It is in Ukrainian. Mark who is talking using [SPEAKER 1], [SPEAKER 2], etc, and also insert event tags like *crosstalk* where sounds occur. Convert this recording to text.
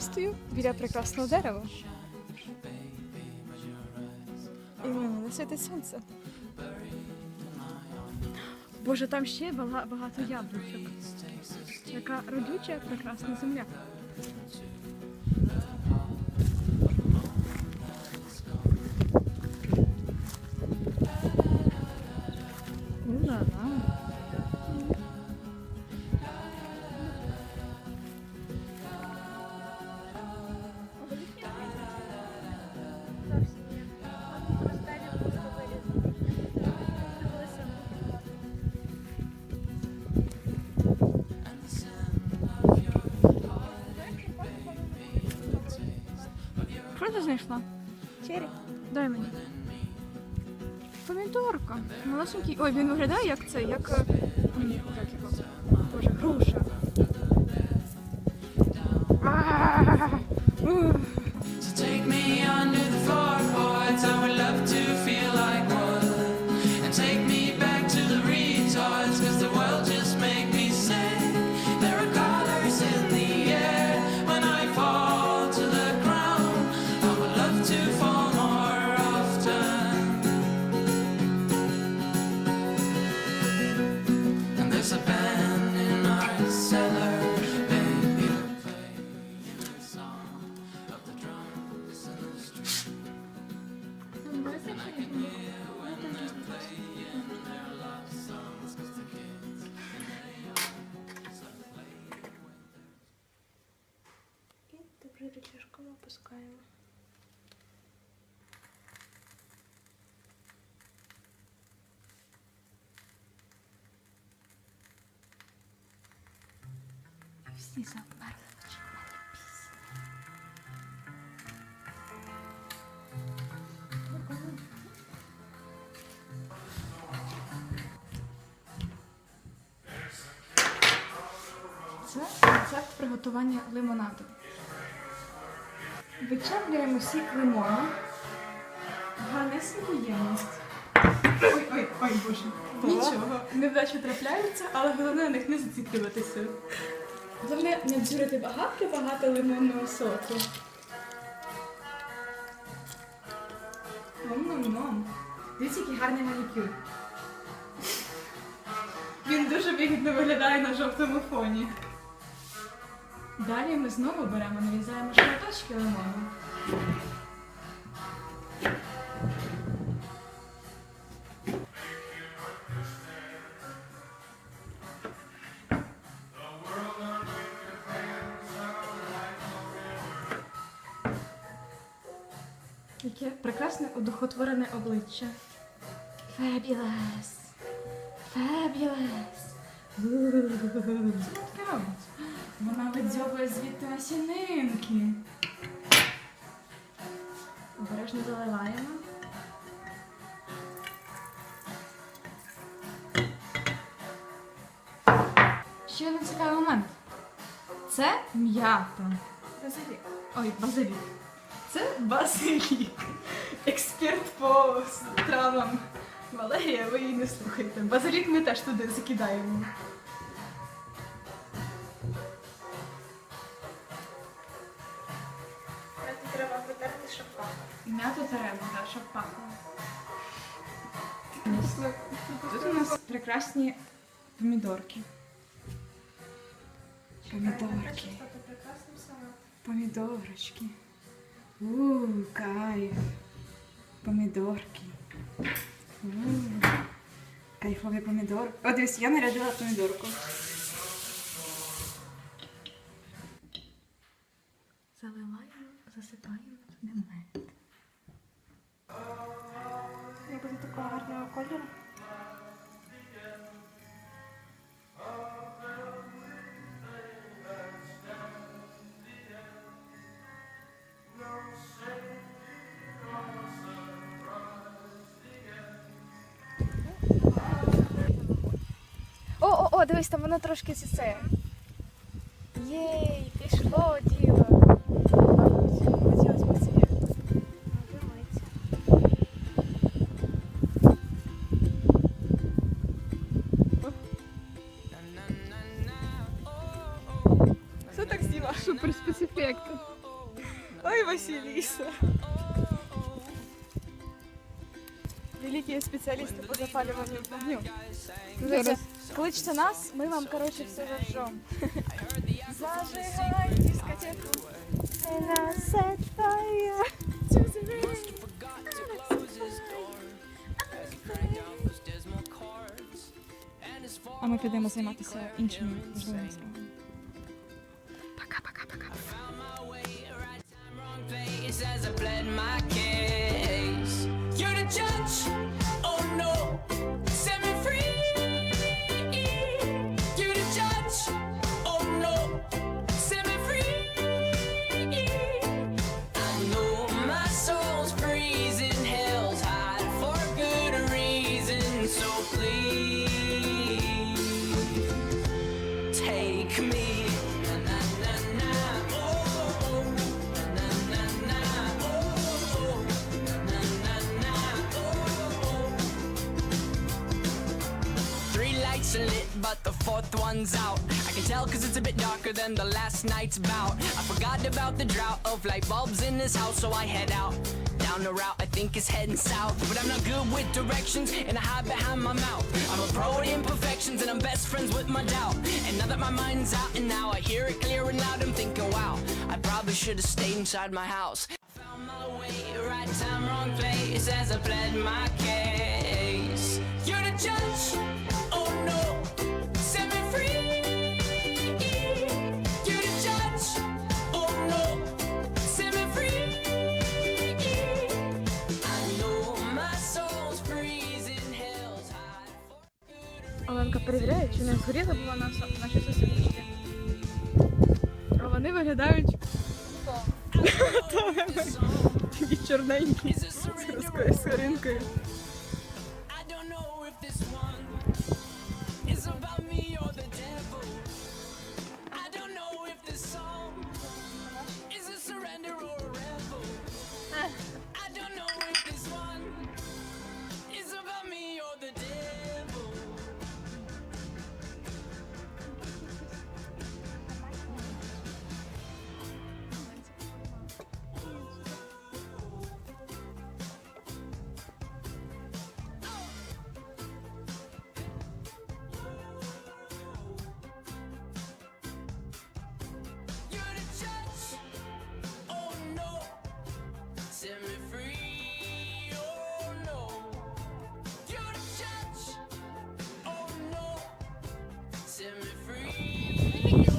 [SPEAKER 1] Стою біля прекрасного дерева. І мене світить сонце. Боже, там ще багато яблучок. Яка родюча, прекрасна земля. Знайшла?
[SPEAKER 2] Чері.
[SPEAKER 1] Дай мені. Помідорка. Малесенький. Ой, він виглядає як це, як. Всі замерли чекати пісні. Це рецепт приготування лимонаду. Вичавлюємо сік лимона, гарнесеньку ємність. Ой, ой, боже. Нічого, невдачі трапляються, але головне на них не зациклюватися. Головне не дзюрити багато-багато лимонного соку. Ном-ном-ном. Дивіться, який гарний манікюр. Він дуже вигідно виглядає на жовтому фоні. Далі ми знову беремо, нарізаємо шматочки лимону. Яке прекрасне одухотворене обличчя. Fabulous. Fabulous. Видзьобує звідти насінинки. Обережно заливаємо. Ще один цікавий момент. Це м'ята.
[SPEAKER 2] Базилік.
[SPEAKER 1] Ой, базилік. Це базилік. Експерт по травам. Валерія, ви її не слухайте. Базилік ми теж туди закидаємо.
[SPEAKER 2] Пахло.
[SPEAKER 1] М'яту треба, так, щоб пахло. Тут у нас прекрасні помідорки. Помідорки. Помідорочки. Ууу, кайф. Помідорки. Ууу. Кайфові помідорки. О, дивись, я нарядила помідорку.
[SPEAKER 2] Кольору.
[SPEAKER 1] О, о, о, дивись, там воно трошки це. Єй, пішло діло. Хотілося Супер спецефекти.
[SPEAKER 2] Ой, Василиса. Великие специалисты по запаливанию огню.
[SPEAKER 1] Зараз.
[SPEAKER 2] Кличте нас, ми вам, короче, все зажжем. Зажигай дискотеку.
[SPEAKER 1] А ми підемо займатися іншими важливими
[SPEAKER 3] As I bled my kids. Lights are lit, but the fourth one's out. I can tell cause it's a bit darker than the last night's bout. I forgot about the drought of light bulbs in this house, so I head out. Down the route I think is heading south. But I'm not good with directions, and I hide behind my mouth. I'm a pro at imperfections, and I'm best friends with my doubt. And now that my mind's out, and now I hear it clear and loud, I'm thinking, wow, I probably should have stayed inside my house. Found my way, right time, wrong place, as I pled my case. You're the judge,
[SPEAKER 2] перевіряє, чи не згоріла була наша, наші сусідочки.
[SPEAKER 1] А вони виглядають *laughs* такі чорненькі з соринкою.
[SPEAKER 3] Thank you.